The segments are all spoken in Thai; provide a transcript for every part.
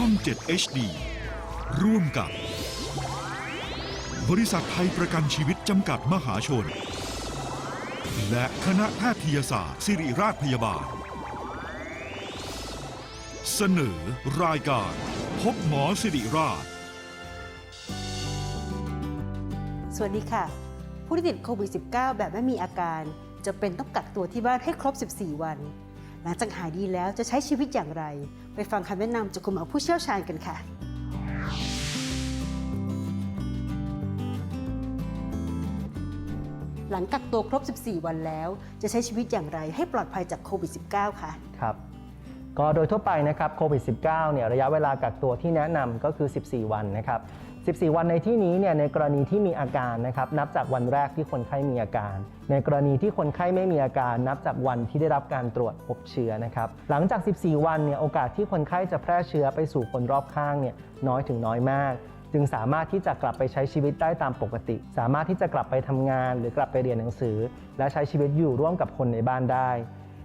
ช่อง 7 HD ร่วมกับ บริษัทไทยประกันชีวิตจำกัดมหาชน และคณะแพทยศาสตร์ ศิริราชพยาบาล เสนอรายการ พบหมอสิริราช สวัสดีค่ะ ผู้ที่ติดโควิด -19 แบบไม่มีอาการจะเป็นต้องกักตัวที่บ้านให้ครบ 14 วัน หลังจากหายดีแล้วจะใช้ชีวิตอย่างไร ไปฟังคำแนะนำจากคุณหมอผู้เชี่ยวชาญกันค่ะ หลังกักตัวครบ 14 วันแล้ว จะใช้ชีวิตอย่างไรให้ปลอดภัยจากโควิด -19 ค่ะ ครับ ก็โดยทั่วไปนะครับโควิด -19 เนี่ยระยะเวลากักตัวที่แนะนำก็คือ 14 วันนะครับ 14 วันในที่นี้เนี่ยในกรณีที่มีอาการนะครับนับจากวันแรกที่คนไข้มีอาการ ในกรณีที่คนไข้ไม่มีอาการ นับจากวันที่ได้รับการตรวจพบเชื้อนะครับหลังจาก 14 วันเนี่ยโอกาสที่คนไข้จะแพร่เชื้อไปสู่คนรอบข้างเนี่ยน้อยถึงน้อยมาก จึงสามารถที่จะกลับไปใช้ชีวิตได้ตามปกติ สามารถที่จะกลับไปทำงาน หรือกลับไปเรียนหนังสือ และใช้ชีวิตอยู่ร่วมกับคนในบ้านได้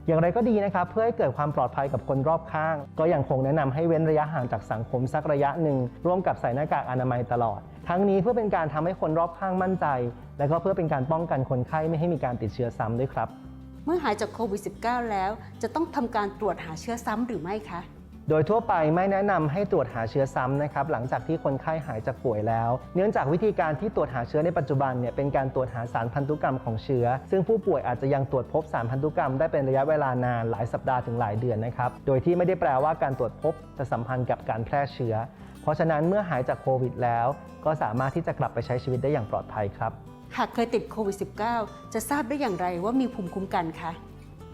อย่างไรก็ดีนะครับ เพื่อให้เกิดความปลอดภัยกับคนรอบข้าง ก็ยังคงแนะนำให้เว้นระยะห่างจากสังคมสักระยะหนึ่ง ร่วมกับใส่หน้ากากอนามัยตลอด ทั้งนี้เพื่อเป็นการทำให้คนรอบข้างมั่นใจ และก็เพื่อเป็นการป้องกันคนไข้ไม่ให้มีการติดเชื้อซ้ำด้วยครับ เมื่อหายจากโควิด -19 แล้ว จะต้องทำการตรวจหาเชื้อซ้ำหรือไม่คะ โดยทั่วไปไม่แนะนำให้ตรวจหาเชื้อซ้ำนะครับหลังจากที่คนไข้หายจากป่วยแล้ว เนื่องจากวิธีการที่ตรวจหาเชื้อในปัจจุบันเนี่ยเป็นการตรวจหาสารพันธุกรรมของเชื้อ ซึ่งผู้ป่วยอาจจะยังตรวจพบสารพันธุกรรมได้เป็นระยะเวลานานหลายสัปดาห์ถึงหลายเดือนนะครับโดยที่ไม่ได้แปลว่าการตรวจพบจะสัมพันธ์กับการแพร่เชื้อ เพราะฉะนั้นเมื่อหายจากโควิดแล้ว ก็สามารถที่จะกลับไปใช้ชีวิตได้อย่างปลอดภัยครับหากเคยติดโควิด -19 จะทราบได้อย่างไรว่ามีภูมิคุ้มกันคะ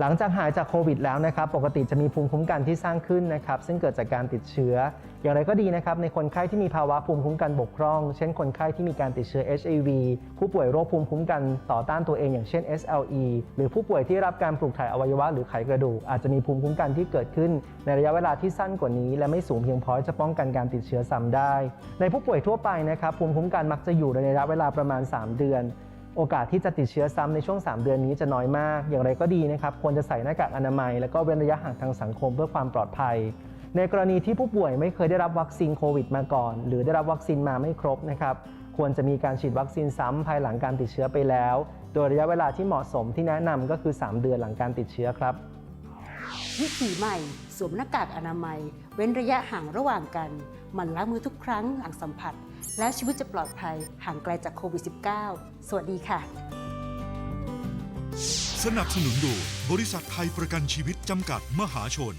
หลังจากหายจากโควิดแล้วนะครับปกติจะมีภูมิคุ้มกันที่สร้างขึ้นนะครับซึ่งเกิดจากการติดเชื้อ อย่างไรก็ดีนะครับในคนไข้ที่มีภาวะภูมิคุ้มกันบกพร่อง เช่นคนไข้ที่มีการติดเชื้อ HIV ผู้ป่วยโรคภูมิคุ้มกันต่อต้านตัวเองอย่างเช่น SLE หรือผู้ป่วยที่รับการปลูกถ่ายอวัยวะหรือไขกระดูกอาจจะมีภูมิคุ้มกันที่เกิดขึ้น ในระยะเวลาที่สั้นกว่านี้ และไม่สูงเพียงพอจะป้องกันการติดเชื้อซ้ำได้ ในผู้ป่วยทั่วไปนะครับภูมิคุ้มกันมักจะอยู่ในระยะเวลาประมาณ 3 เดือน โอกาสที่จะติดเชื้อซ้ำในช่วง 3 เดือนนี้จะน้อยมาก อย่างไรก็ดีนะครับ ควรจะใส่หน้ากากอนามัย และก็เว้นระยะห่างทางสังคมเพื่อความปลอดภัย ในกรณีที่ผู้ป่วยไม่เคยได้รับวัคซีนโควิดมาก่อน หรือได้รับวัคซีนมาไม่ครบนะครับ ควรจะมีการฉีดวัคซีนซ้ำภายหลังการติดเชื้อไปแล้ว โดยระยะเวลาที่เหมาะสมที่แนะนำก็คือ 3 เดือนหลังการติดเชื้อครับ วิถีใหม่ สวมหน้ากากอนามัย เว้นระยะห่างระหว่างกันหมั่นล้างมือทุกครั้งหลังสัมผัส และชีวิตจะปลอดภัยห่างไกลจากโควิด -19 สวัสดีค่ะ สนับสนุนโดยบริษัทไทยประกันชีวิตจำกัดมหาชน